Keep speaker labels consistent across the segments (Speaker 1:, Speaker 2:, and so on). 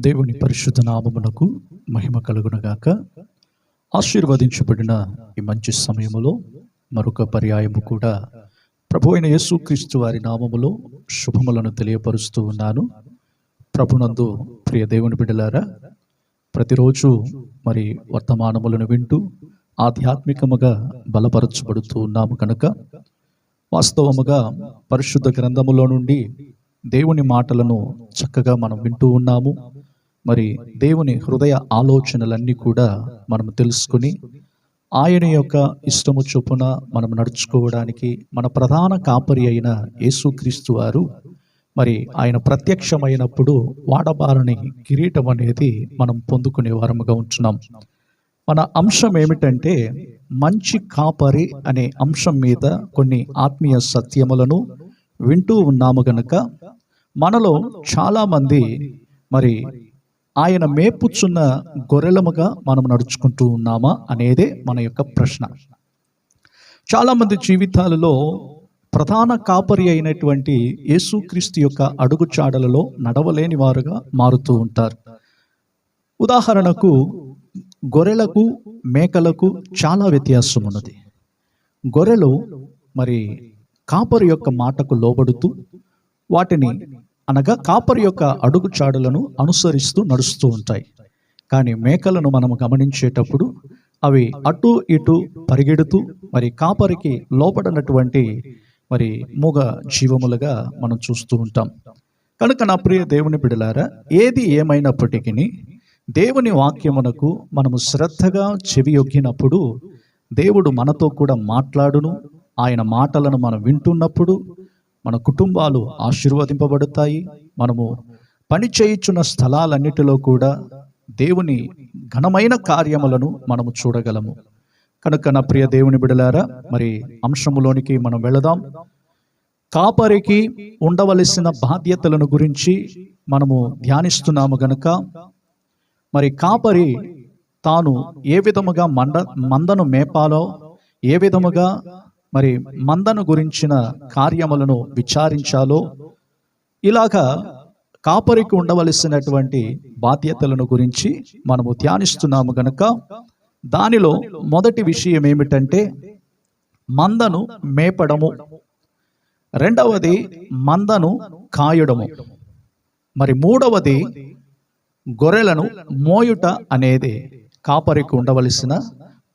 Speaker 1: దేవుని పరిశుద్ధ నామమునకు మహిమ కలుగునగాక. ఆశీర్వదించబడిన ఈ మంచి సమయములో మరొక పర్యాయము కూడా ప్రభు అయిన యేసుక్రీస్తు వారి నామములో శుభములను తెలియపరుస్తూ ఉన్నాను. ప్రభునందు ప్రియ దేవుని బిడ్డలారా ప్రతిరోజు మరి వర్తమానములను వింటూ ఆధ్యాత్మికముగా బలపరచబడుతూ ఉన్నాము కనుక వాస్తవముగా పరిశుద్ధ గ్రంథములో నుండి దేవుని మాటలను చక్కగా మనం వింటూ ఉన్నాము. మరి దేవుని హృదయ ఆలోచనలన్నీ కూడా మనం తెలుసుకుని ఆయన యొక్క ఇష్టము చొప్పున మనం నడుచుకోవడానికి మన ప్రధాన కాపరి అయిన యేసుక్రీస్తు వారు మరి ఆయన ప్రత్యక్షమైనప్పుడు వాడబారని కిరీటం అనేది మనం పొందుకునే వారముగా ఉంటున్నాం. మన అంశం ఏమిటంటే మంచి కాపరి అనే అంశం మీద కొన్ని ఆత్మీయ సత్యములను వింటూ ఉన్నాము గనక మనలో చాలామంది మరి ఆయన మేపుచున్న గొర్రెలముగా మనం నడుచుకుంటూ ఉన్నామా అనేదే మన యొక్క ప్రశ్న. చాలామంది జీవితాలలో ప్రధాన కాపరి అయినటువంటి యేసుక్రీస్తు యొక్క అడుగుచాడలలో నడవలేని వారుగా మారుతూ ఉంటారు. ఉదాహరణకు గొర్రెలకు మేకలకు చాలా వ్యత్యాసం ఉన్నది. గొర్రెలు మరి కాపరి యొక్క మాటకు లోబడుతూ వాటిని అనగా కాపరి యొక్క అడుగుచాడులను అనుసరిస్తూ నడుస్తూ ఉంటాయి. కానీ మేకలను మనం గమనించేటప్పుడు అవి అటు ఇటు పరిగెడుతూ మరి కాపరికి లోపడినటువంటి మరి మూగ జీవములుగా మనం చూస్తూ ఉంటాం. కనుక నా ప్రియ దేవుని బిడలారా ఏది ఏమైనప్పటికీ దేవుని వాక్యమునకు మనము శ్రద్ధగా చెవి యొగ్గినప్పుడు దేవుడు మనతో కూడా మాట్లాడును. ఆయన మాటలను మనం వింటున్నప్పుడు మన కుటుంబాలు ఆశీర్వదింపబడతాయి. మనము పని చేయించున్న స్థలాలన్నిటిలో కూడా దేవుని ఘనమైన కార్యములను మనము చూడగలము. కనుక నా ప్రియ దేవుని బిడలారా మరి అంశములోనికి మనం వెళదాం. కాపరికి ఉండవలసిన బాధ్యతలను గురించి మనము ధ్యానిస్తున్నాము గనుక మరి కాపరి తాను ఏ విధముగా మంద మందను మేపాలో ఏ విధముగా మరి మందను గురించిన కార్యములను విచారించాలో? ఇలాగా కాపరికి ఉండవలసినటువంటి బాధ్యతలను గురించి మనము ధ్యానిస్తున్నాము గనక దానిలో మొదటి విషయం ఏమిటంటే మందను మేపడము. రెండవది మందను కాయడము. మరి మూడవది గొర్రెలను మోయుట అనేది కాపరికి ఉండవలసిన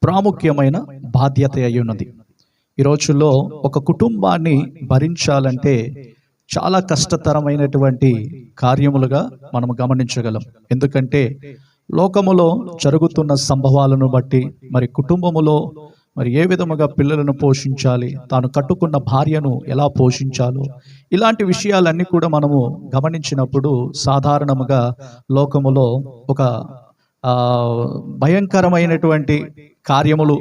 Speaker 1: ప్రాముఖ్యమైన బాధ్యత అయి ఉన్నది ఈ రోజుల్లో ఒక కుటుంబాన్ని భరించాలంటే చాలా కష్టతరమైనటువంటి కార్యములుగా మనం గమనించగలం. ఎందుకంటే లోకములో జరుగుతున్న సంభవాలను బట్టి మరి కుటుంబములో మరి ఏ విధముగా పిల్లలను పోషించాలి తాను కట్టుకున్న భార్యను ఎలా పోషించాలో ఇలాంటి విషయాలన్నీ కూడా మనము గమనించినప్పుడు సాధారణముగా లోకములో ఒక భయంకరమైనటువంటి కార్యములు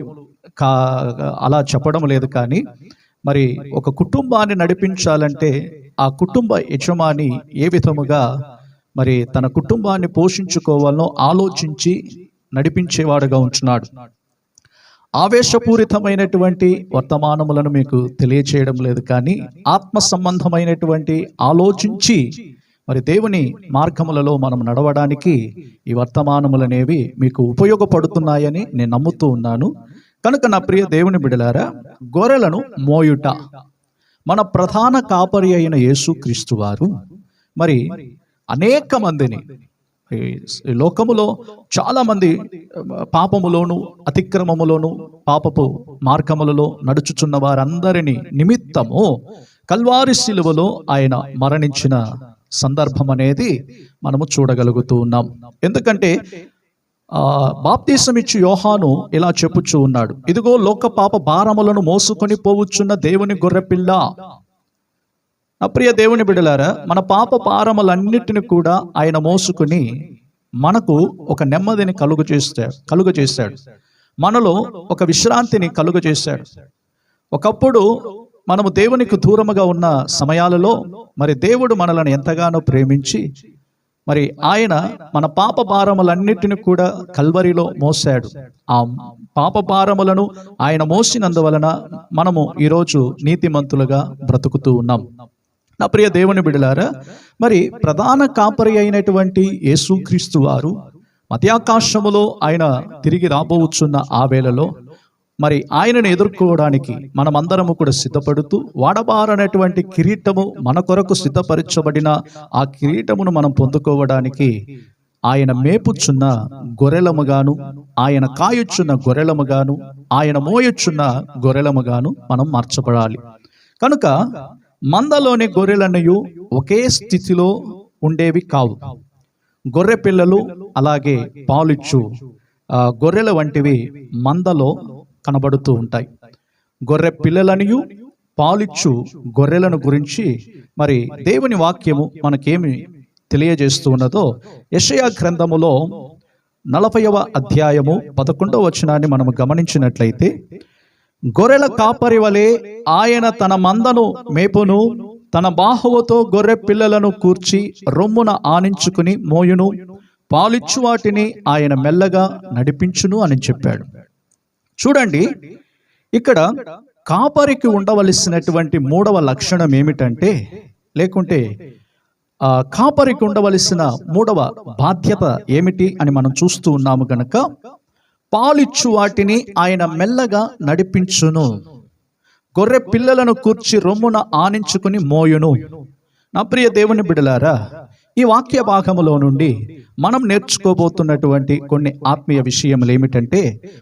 Speaker 1: కా అలా చెప్పడం లేదు కానీ మరి ఒక కుటుంబాన్ని నడిపించాలంటే ఆ కుటుంబ యజమాని ఏ విధముగా మరి తన కుటుంబాన్ని పోషించుకోవాలనో ఆలోచించి నడిపించేవాడుగా ఉంటున్నాడు. ఆవేశపూరితమైనటువంటి వర్తమానములను మీకు తెలియచేయడం లేదు కానీ ఆత్మ సంబంధమైనటువంటి ఆలోచించి మరి దేవుని మార్గములలో మనం నడవడానికి ఈ వర్తమానములనేవి మీకు ఉపయోగపడుతున్నాయని నేను నమ్ముతూ ఉన్నాను. కనుక నా ప్రియ దేవుని బిడలారా గొర్రెలను మోయుట. మన ప్రధాన కాపరి అయిన యేసుక్రీస్తు వారు. మరి అనేక మందిని లోకములో చాలా మంది పాపములోను అతిక్రమములోను పాపపు మార్గములలో నడుచుచున్న వారందరిని నిమిత్తము కల్వారి శిలువలో ఆయన మరణించిన సందర్భం అనేది మనము చూడగలుగుతూ ఉన్నాం. ఎందుకంటే బాప్తీసం ఇచ్చి యోహాను ఇలా చెప్పుచూ ఉన్నాడు. ఇదిగో లోక పాప భారములను మోసుకొని పోవచ్చున్న దేవుని గొర్రెపిల్ల. నా ప్రియ దేవుని బిడలారా మన పాప భారములన్నిటిని కూడా ఆయన మోసుకుని మనకు ఒక నెమ్మదిని కలుగు చేస్తాడు కలుగు చేశాడు. మనలో ఒక విశ్రాంతిని కలుగు చేశాడు. ఒకప్పుడు మనము దేవునికి దూరముగా ఉన్న సమయాలలో మరి దేవుడు మనలను ఎంతగానో ప్రేమించి మరి ఆయన మన పాప భారములన్నిటిని కూడా కల్వరిలో మోసాడు ఆ పాప భారములను ఆయన మోసినందువలన మనము ఈరోజు నీతిమంతులుగా బ్రతుకుతూ ఉన్నాం. నా ప్రియ దేవుని బిడలారా మరి ప్రధాన కాపరి అయినటువంటి యేసుక్రీస్తు వారు మధ్యాకాశములో ఆయన తిరిగి రాబోవచ్చున్న ఆ వేళలో మరి ఆయనను ఎదుర్కోవడానికి మనమందరము కూడా సిద్ధపడుతూ వాడబారనటువంటి కిరీటము మన కొరకు సిద్ధపరచబడిన ఆ కిరీటమును మనం పొందుకోవడానికి ఆయన మేపుచున్న గొర్రెలముగాను ఆయన కాయుచున్న గొర్రెలముగాను ఆయన మోయుచున్న గొర్రెలముగాను మనం మార్చబడాలి. కనుక మందలోని గొర్రెలన్నయు ఒకే స్థితిలో ఉండేవి కావు. గొర్రె పిల్లలు అలాగే పాలిచ్చు గొర్రెల వంటివి మందలో కనబడుతూ ఉంటాయి. గొర్రె పిల్లలనియు పాలిచ్చు గొర్రెలను గురించి మరి దేవుని వాక్యము మనకేమి తెలియజేస్తూ ఉన్నదో యషయా గ్రంథములో నలభైవ అధ్యాయము పదకొండవ వచనాన్ని మనము గమనించినట్లయితే గొర్రెల కాపరి వలె ఆయన తన మందను మేపును తన బాహువతో గొర్రె పిల్లలను కూర్చి రొమ్మున ఆనించుకుని మోయును పాలిచ్చు వాటిని ఆయన మెల్లగా నడిపించును అని చెప్పాడు. చూడండి ఇక్కడ కాపరికి ఉండవలసినటువంటి మూడవ లక్షణం ఏమిటంటే లేకుంటే ఆ కాపరికి ఉండవలసిన మూడవ బాధ్యత ఏమిటి అని మనం చూస్తూ ఉన్నాము గనక పాలిచ్చు వాటిని ఆయన మెల్లగా నడిపించును. గొర్రె పిల్లలను కూర్చి రొమ్మున ఆనించుకుని మోయును. నా ప్రియ దేవుని బిడలారా ఈ వాక్య భాగములో నుండి మనం నేర్చుకోబోతున్నటువంటి కొన్ని ఆత్మీయ విషయములు ఏమిటంటే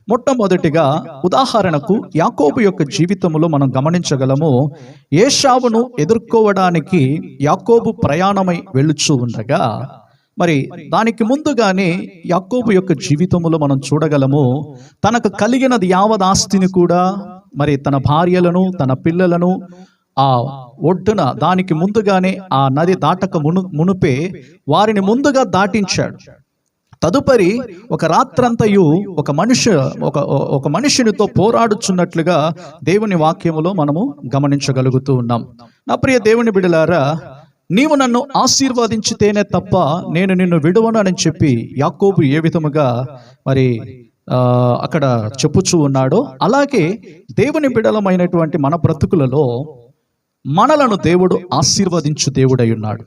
Speaker 1: మొట్టమొదటిగా ఉదాహరణకు యాకోబు యొక్క జీవితంలో మనం గమనించగలము ఏషావును ఎదుర్కోవడానికి యాకోబు ప్రయాణమై వెళ్ళుచూ ఉండగా మరి దానికి ముందుగానే యాకోబు యొక్క జీవితంలో మనం చూడగలము తనకు కలిగినది యావదాస్తిని కూడా మరి తన భార్యలను తన పిల్లలను ఆ ఒడ్డున దానికి ముందుగానే ఆ నది దాటక మును మునుపే వారిని ముందుగా దాటించాడు. తదుపరి ఒక రాత్రంతయు ఒక మనిషి ఒక ఒక మనుషునితో పోరాడుచున్నట్లుగా దేవుని వాక్యములో మనము గమనించగలుగుతూ ఉన్నాం. నా ప్రియ దేవుని బిడలారా నీవు నన్ను ఆశీర్వదించితేనే తప్ప నేను నిన్ను విడువను అని చెప్పి యాకోబు ఏ విధముగా మరి అక్కడ చెప్పుచూ ఉన్నాడో అలాగే దేవుని బిడలమైనటువంటి మన బ్రతుకులలో మనలను దేవుడు ఆశీర్వదించు దేవుడై ఉన్నాడు.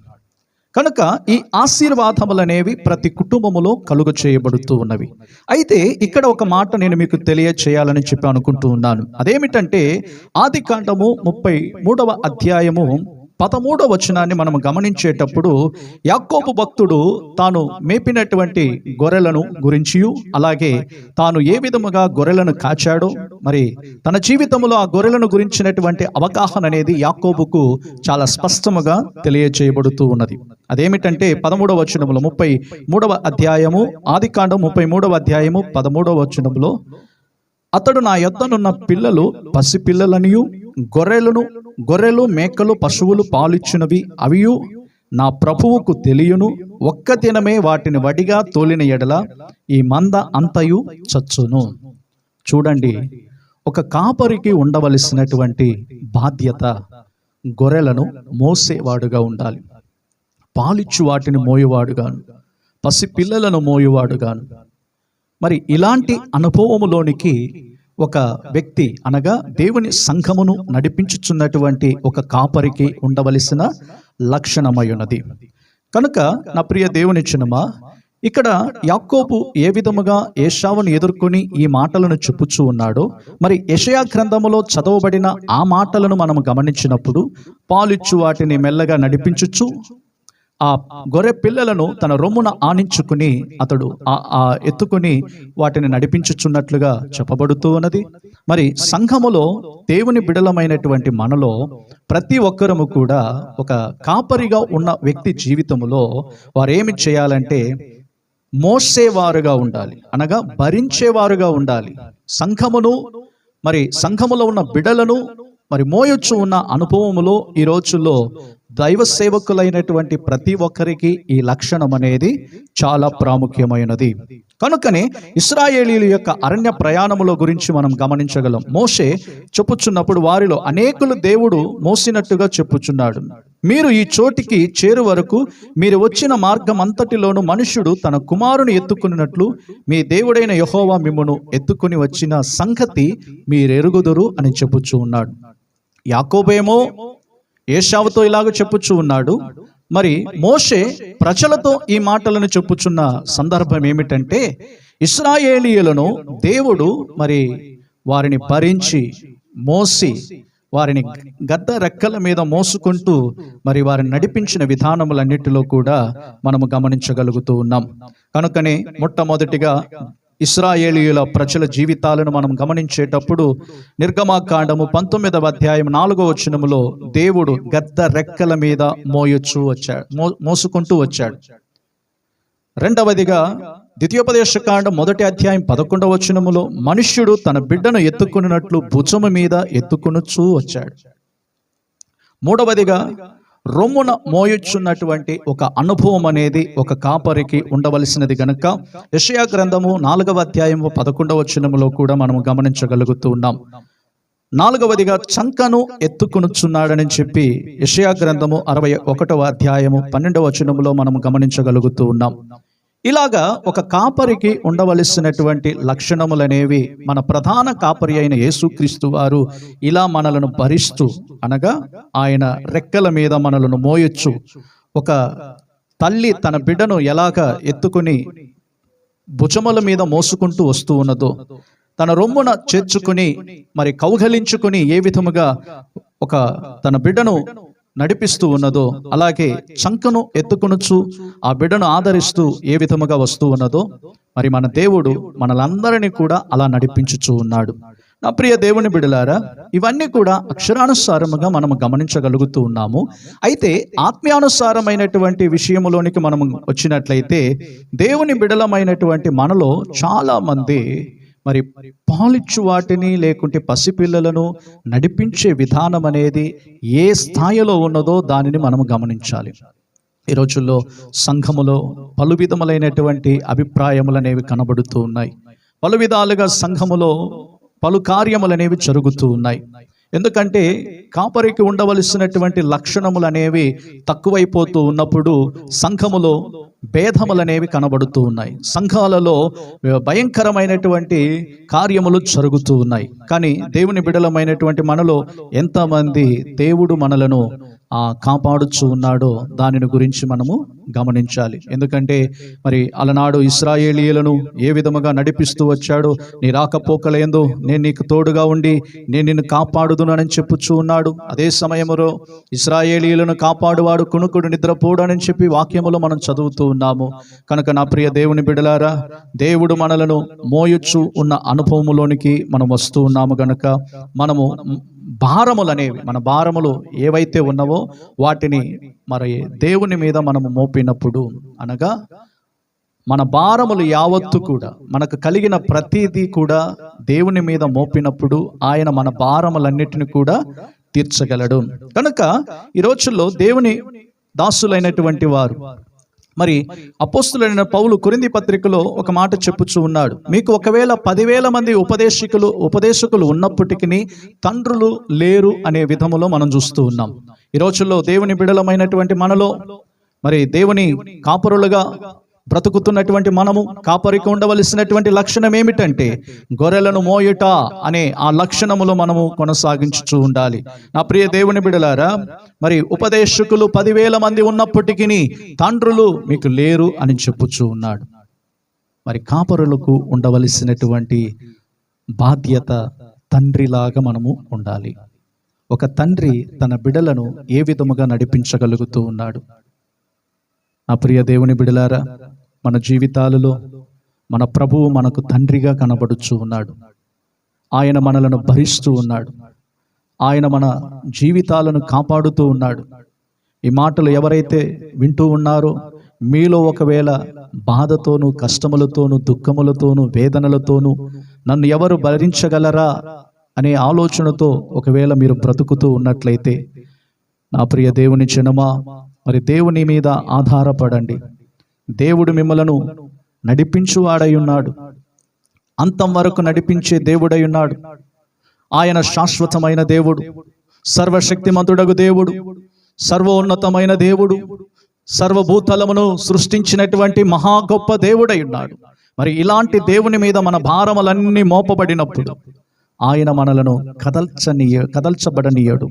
Speaker 1: కనుక ఈ ఆశీర్వాదములనేవి ప్రతి కుటుంబములో కలుగ చేయబడుతూ ఉన్నవి. అయితే ఇక్కడ ఒక మాట నేను మీకు తెలియచేయాలని చెప్పి అనుకుంటూ ఉన్నాను. అదేమిటంటే ఆది కాండము ముప్పై మూడవ అధ్యాయము పదమూడవ వచనాన్ని మనం గమనించేటప్పుడు యాకోబు భక్తుడు తాను మేపినటువంటి గొర్రెలను గురించి అలాగే తాను ఏ విధముగా గొర్రెలను కాచాడో మరి తన జీవితంలో ఆ గొర్రెలను గురించినటువంటి అవగాహన అనేది యాకోబుకు చాలా స్పష్టముగా తెలియచేయబడుతూ ఉన్నది. అదేమిటంటే పదమూడవ వచనములో ముప్పై మూడవ అధ్యాయము ఆదికాండం ముప్పై మూడవ అధ్యాయము పదమూడవ వచనములో అతడు నా యొద్దనున్న పిల్లలు పసిపిల్లలనియు గొర్రెలను గొర్రెలు మేకలు పశువులు పాలిచ్చినవి. అవియు నా ప్రభువుకు తెలియను. ఒక్క దినమే వాటిని వడిగా తోలిన ఎడల ఈ మంద అంతయు చచ్చును. చూడండి ఒక కాపరికి ఉండవలసినటువంటి బాధ్యత గొర్రెలను మోసేవాడుగా ఉండాలి. పాలిచ్చు వాటిని మోయేవాడుగాను. పసి పిల్లలను మోయేవాడుగాను. మరి ఇలాంటి అనుభవములోనికి ఒక వ్యక్తి అనగా దేవుని సంఘమును నడిపించుచున్నటువంటి ఒక కాపరికి ఉండవలసిన లక్షణమై ఉన్నది కనుక నా ప్రియ దేవుని చిన్నమా ఇక్కడ యాక్కోపు ఏ విధముగా ఏషావును ఎదుర్కొని ఈ మాటలను చెప్పుచూ ఉన్నాడో మరి యషయా గ్రంథములో చదవబడిన ఆ మాటలను మనం గమనించినప్పుడు పాలిచ్చు వాటిని మెల్లగా నడిపించుచు ఆ గొర్రె పిల్లలను తన రొమ్మున ఆనించుకుని అతడు ఆ ఆ ఎత్తుకుని వాటిని నడిపించుచున్నట్లుగా చెప్పబడుతూ ఉన్నది. మరి సంఘములో దేవుని బిడలమైనటువంటి మనలో ప్రతి ఒక్కరము కూడా ఒక కాపరిగా ఉన్న వ్యక్తి జీవితములో వారేమి చేయాలంటే మోసేవారుగా ఉండాలి అనగా భరించేవారుగా ఉండాలి. సంఘమును మరి సంఘములో ఉన్న బిడలను మరి మోయొచ్చు ఉన్న అనుభవములో ఈ రోజుల్లో దైవ సేవకులైనటువంటి ప్రతి ఒక్కరికి ఈ లక్షణం అనేది చాలా ప్రాముఖ్యమైనది. కనుకనే ఇస్రాయేలీల యొక్క అరణ్య ప్రయాణముల గురించి మనం గమనించగలం. మోషే చెప్పుచున్నప్పుడు వారిలో అనేకులు దేవుడు మోసినట్టుగా చెప్పుచున్నాడు. మీరు ఈ చోటికి చేరు వరకు మీరు వచ్చిన మార్గం అంతటిలోనూ మనుష్యుడు తన కుమారుని ఎత్తుకున్నట్లు మీ దేవుడైన యహోవా మిమ్మును ఎత్తుకుని వచ్చిన సంగతి మీరెరుగుదురు అని చెప్పుచూ ఉన్నాడు. యాకోబేమో ఏషావుతో ఇలాగ చెప్పుచ్చు ఉన్నాడు. మరి మోషే ప్రజలతో ఈ మాటలను చెప్పుచున్న సందర్భం ఏమిటంటే ఇస్రాయేలీయులను దేవుడు మరి వారిని భరించి మోసి వారిని గద్ద రెక్కల మీద మోసుకుంటూ మరి వారిని నడిపించిన విధానములన్నిటిలో కూడా మనము గమనించగలుగుతూ ఉన్నాం. కనుకనే మొట్టమొదటిగా ఇస్రాయేలీయుల ప్రజల జీవితాలను మనం గమనించేటప్పుడు నిర్గమాకాండము పంతొమ్మిదవ అధ్యాయం నాలుగో వచనములో దేవుడు గద్ద రెక్కల మీద మోయొచ్చు వచ్చాడు మో- మోసుకుంటూ వచ్చాడు. రెండవదిగా ద్వితీయోపదేశకాండం మొదటి అధ్యాయం పదకొండవ వచనములో మనుష్యుడు తన బిడ్డను ఎత్తుకున్నట్లు భుజము మీద ఎత్తుకునుచూ వచ్చాడు. మూడవదిగా రొమ్మున మోయొచ్చున్నటువంటి ఒక అనుభవం అనేది ఒక కాపరికి ఉండవలసినది గనుక యషయా గ్రంథము నాలుగవ అధ్యాయము పదకొండవ వచనములో కూడా మనము గమనించగలుగుతూ ఉన్నాం. నాలుగవదిగా చంకను ఎత్తుకునుచున్నాడని చెప్పి యషయా గ్రంథము అరవై ఒకటవ అధ్యాయము పన్నెండవ వచనములో మనం గమనించగలుగుతూ ఉన్నాం. ఇలాగా ఒక కాపరికి ఉండవలసినటువంటి లక్షణములనేవి మన ప్రధాన కాపరి అయిన యేసుక్రీస్తు వారు ఇలా మనలను భరిస్తూ అనగా ఆయన రెక్కల మీద మనలను మోయొచ్చు. ఒక తల్లి తన బిడ్డను ఎలాగ ఎత్తుకుని భుజముల మీద మోసుకుంటూ వస్తూ ఉన్నదో తన రొమ్మున చేర్చుకుని మరి కౌగలించుకుని ఏ విధముగా ఒక తన బిడ్డను నడిపిస్తూ ఉన్నదో అలాగే చంకను ఎత్తుకొనుచు ఆ బిడ్డను ఆదరిస్తూ ఏ విధముగా వస్తూ ఉన్నదో మరి మన దేవుడు మనలందరినీ కూడా అలా నడిపించుచూ ఉన్నాడు. నా ప్రియ దేవుని బిడలారా ఇవన్నీ కూడా అక్షరానుసారముగా మనం గమనించగలుగుతూ ఉన్నాము. అయితే ఆత్మీయానుసారమైనటువంటి విషయములోనికి మనం వచ్చినట్లయితే దేవుని బిడలమైనటువంటి మనలో చాలా మంది మరి పాలిచ్చు వాటిని లేకుంటే పసిపిల్లలను నడిపించే విధానం అనేది ఏ స్థాయిలో ఉన్నదో దానిని మనం గమనించాలి. ఈ రోజుల్లో సంఘములో పలు విధములైనటువంటి అభిప్రాయములు అనేవి కనబడుతూ ఉన్నాయి. పలు విధాలుగా సంఘములో పలు కార్యములు అనేవి జరుగుతూ ఉన్నాయి. ఎందుకంటే కాపరికి ఉండవలసినటువంటి లక్షణములు అనేవి తక్కువైపోతూ ఉన్నప్పుడు సంఘములో భేదములు అనేవి కనబడుతూ ఉన్నాయి. సంఘాలలో భయంకరమైనటువంటి కార్యములు జరుగుతూ ఉన్నాయి. కానీ దేవుని బిడలమైనటువంటి మనలో ఎంతమంది దేవుడు మనలను కాపాడుచు ఉన్నాడో దానిని గురించి మనము గమనించాలి. ఎందుకంటే మరి అలనాడు ఇస్రాయేలీయులను ఏ విధముగా నడిపిస్తూ వచ్చాడో నీ రాకపోకలేందు నేను నీకు తోడుగా ఉండి నేను నిన్ను కాపాడుదునని చెప్పుచూ ఉన్నాడు. అదే సమయంలో ఇస్రాయేలీయులను కాపాడువాడు కునుకుడు నిద్రపోడని చెప్పి వాక్యములో మనం చదువుతూ ఉన్నాము. కనుక నా ప్రియ దేవుని బిడలారా దేవుడు మనలను మోయొచ్చు ఉన్న అనుభవములోనికి మనం వస్తూ ఉన్నాము కనుక మనము భారములు అనేవి మన భారములు ఏవైతే ఉన్నావో వాటిని మరి దేవుని మీద మనము మోపినప్పుడు అనగా మన భారములు యావత్తు కూడా మనకు కలిగిన ప్రతిదీ కూడా దేవుని మీద మోపినప్పుడు ఆయన మన భారములన్నిటిని కూడా తీర్చగలడు. కనుక ఈ రోజుల్లో దేవుని దాసులైనటువంటి వారు మరి అపోస్తులైన పౌలు కురింది పత్రికలో ఒక మాట చెప్పుచూ ఉన్నాడు. మీకు ఒకవేళ పదివేల మంది ఉపదేశకులు ఉపదేశకులు ఉన్నప్పటికీ తండ్రులు లేరు అనే విధములో మనం చూస్తూ ఉన్నాం. ఈ రోజుల్లో దేవుని బిడలమైనటువంటి మనలో మరి దేవుని కాపురులుగా బ్రతుకుతున్నటువంటి మనము కాపరికి ఉండవలసినటువంటి లక్షణం ఏమిటంటే గొర్రెలను మోయుట అనే ఆ లక్షణములో మనము కొనసాగించుచూ ఉండాలి. నా ప్రియ దేవుని బిడలారా మరి ఉపదేశకులు పదివేల మంది ఉన్నప్పటికీ తండ్రులు మీకు లేరు అని చెప్పుచూ ఉన్నాడు. మరి కాపరులకు ఉండవలసినటువంటి బాధ్యత తండ్రిలాగా మనము ఉండాలి. ఒక తండ్రి తన బిడలను ఏ విధముగా నడిపించగలుగుతూ ఉన్నాడు? నా ప్రియ దేవుని బిడలారా మన జీవితాలలో మన ప్రభువు మనకు తండ్రిగా కనబడుచు ఉన్నాడు. ఆయన మనలను భరిస్తూ ఉన్నాడు. ఆయన మన జీవితాలను కాపాడుతూ ఉన్నాడు. ఈ మాటలు ఎవరైతే వింటూ ఉన్నారో మీలో ఒకవేళ బాధతోనూ కష్టములతోనూ దుఃఖములతోనూ వేదనలతోనూ నన్ను ఎవరు భరించగలరా అనే ఆలోచనతో ఒకవేళ మీరు బ్రతుకుతూ ఉన్నట్లయితే నా ప్రియ దేవుని చినుమా మరి దేవుని మీద ఆధారపడండి. దేవుడు మిమ్మలను నడిపించువాడై ఉన్నాడు అంతం వరకు నడిపించే దేవుడై ఉన్నాడు ఆయన శాశ్వతమైన దేవుడు సర్వశక్తిమంతుడగు దేవుడు సర్వోన్నతమైన దేవుడు సర్వభూతలమును సృష్టించినటువంటి మహా గొప్ప దేవుడై ఉన్నాడు మరి ఇలాంటి దేవుని మీద మన భారములన్నీ మోపబడినప్పుడు ఆయన మనలను కదల్చనీయ కదల్చబడనీయడు.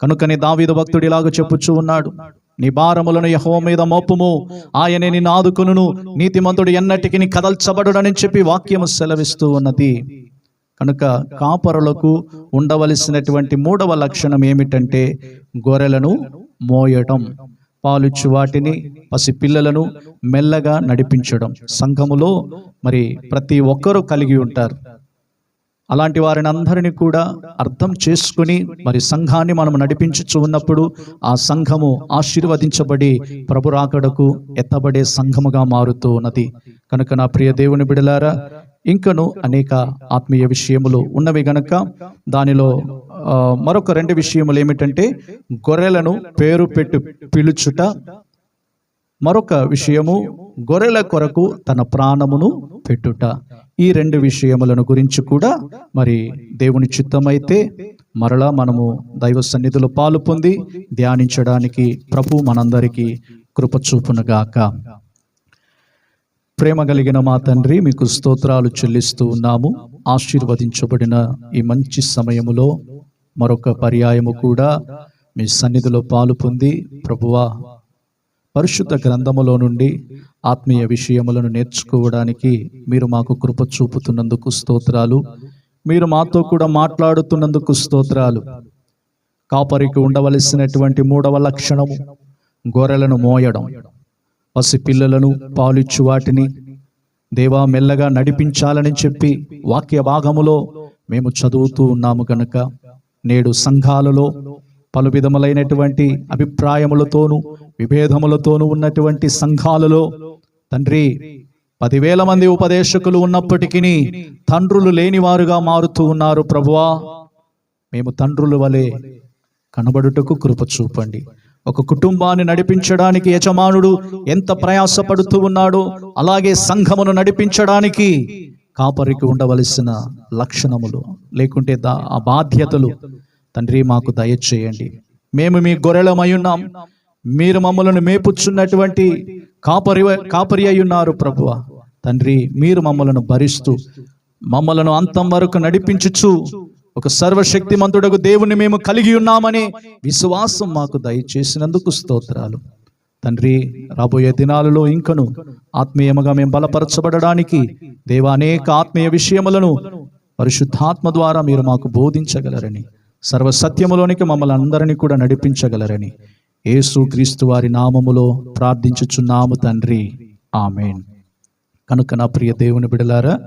Speaker 1: కనుకని దావిద భక్తుడిలాగా చెప్పుచూ ఉన్నాడు. నీ భారములను యహో మీద మోపుము. ఆయనే నిన్ను ఆదుకును నీతిమంతుడు ఎన్నటికి నీ కదల్చబడుడని చెప్పి వాక్యము సెలవిస్తూ ఉన్నది. కనుక కాపరులకు ఉండవలసినటువంటి మూడవ లక్షణం ఏమిటంటే గొర్రెలను మోయటం పాలుచ్చు వాటిని పసి పిల్లలను మెల్లగా నడిపించడం. సంఘములో మరి ప్రతి ఒక్కరూ కలిగి ఉంటారు. అలాంటి వారిని అందరినీ కూడా అర్థం చేసుకుని మరి సంఘాన్ని మనం నడిపించుచు ఉన్నప్పుడు ఆ సంఘము ఆశీర్వదించబడి ప్రభురాకడకు ఎత్తబడే సంఘముగా మారుతూ ఉన్నది. కనుక నా ప్రియ దేవుని బిడలారా ఇంకను అనేక ఆత్మీయ విషయములు ఉన్నవి గనక దానిలో మరొక రెండు విషయములు ఏమిటంటే గొర్రెలను పేరు పెట్టి పిలుచుట. మరొక విషయము గొర్రెల కొరకు తన ప్రాణమును పెట్టుట. ఈ రెండు విషయములను గురించి కూడా మరి దేవుని చిత్తమైతే మరలా మనము దైవ సన్నిధిలో పాలు పొంది ధ్యానించడానికి ప్రభు మనందరికీ కృపచూపునుగాక. ప్రేమ కలిగిన మా తండ్రి మీకు స్తోత్రాలు చెల్లిస్తూ ఉన్నాము. ఆశీర్వదించబడిన ఈ మంచి సమయములో మరొక పర్యాయము కూడా మీ సన్నిధిలో పాలు పొంది ప్రభువా పరిశుద్ధ గ్రంథములో నుండి ఆత్మీయ విషయములను నేర్చుకోవడానికి మీరు మాకు కృప చూపుతున్నందుకు స్తోత్రాలు. మీరు మాతో కూడా మాట్లాడుతున్నందుకు స్తోత్రాలు. కాపరికి ఉండవలసినటువంటి మూడవ లక్షణము గొర్రెలను మోయడం. పసి పిల్లలను పాలిచ్చు వాటిని. దేవా మెల్లగా నడిపించాలని చెప్పి వాక్య భాగములో మేము చదువుతూ ఉన్నాము గనుక నేడు సంఘాలలో పలు విధములైనటువంటి అభిప్రాయములతోనూ విభేదములతోనూ ఉన్నటువంటి సంఘాలలో తండ్రి పదివేల మంది ఉపదేశకులు ఉన్నప్పటికీ తండ్రులు లేనివారుగా మారుతూ ఉన్నారు ప్రభువా. మేము తండ్రుల వలె కనబడుటకు కృప చూపండి. ఒక కుటుంబాన్ని నడిపించడానికి యజమానుడు ఎంత ప్రయాసపడుతూ ఉన్నాడో అలాగే సంఘమును నడిపించడానికి కాపరికి ఉండవలసిన లక్షణములు లేకుంటే దా ఆ బాధ్యతలు తండ్రి మాకు దయచేయండి. మేము మీ గొర్రెలమై ఉన్నాం. మీరు మమ్మలను మేపుచున్నటువంటి కాపరి కాపరి అయి ఉన్నారు ప్రభువ. తండ్రి మీరు మమ్మలను భరిస్తూ మమ్మలను అంతం వరకు నడిపించుచు ఒక సర్వశక్తిమంతుడకు దేవుని మేము కలిగి ఉన్నామని విశ్వాసం మాకు దయచేసినందుకు స్తోత్రాలు. తండ్రి రాబోయే దినాలలో ఇంకను ఆత్మీయముగా మేము బలపరచబడడానికి దేవా అనేక ఆత్మీయ విషయములను పరిశుద్ధాత్మ ద్వారా మీరు మాకు బోధించగలరని సర్వ సత్యములోనికి మమ్మల్ని అందరినీ కూడా నడిపించగలరని యేసుక్రీస్తు వారి నామములో ప్రార్థించుచున్నాము తండ్రి. ఆమెన్. కనుక నా ప్రియ దేవుని బిడలారా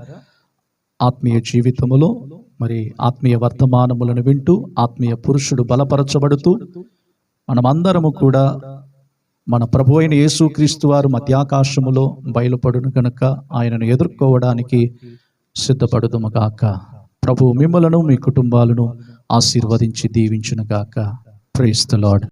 Speaker 1: ఆత్మీయ జీవితములో మరి ఆత్మీయ వర్తమానములను వింటూ ఆత్మీయ పురుషుడు బలపరచబడుతూ మనమందరము కూడా మన ప్రభు అయిన యేసుక్రీస్తు వారు మధ్యాకాశములో బయలుపడును కనుక ఆయనను ఎదుర్కోవడానికి సిద్ధపడుదుము గాక. ప్రభు మిమ్మలను మీ కుటుంబాలను ఆశీర్వదించి దీవించునుగాక ప్రైస్ ద లార్డ్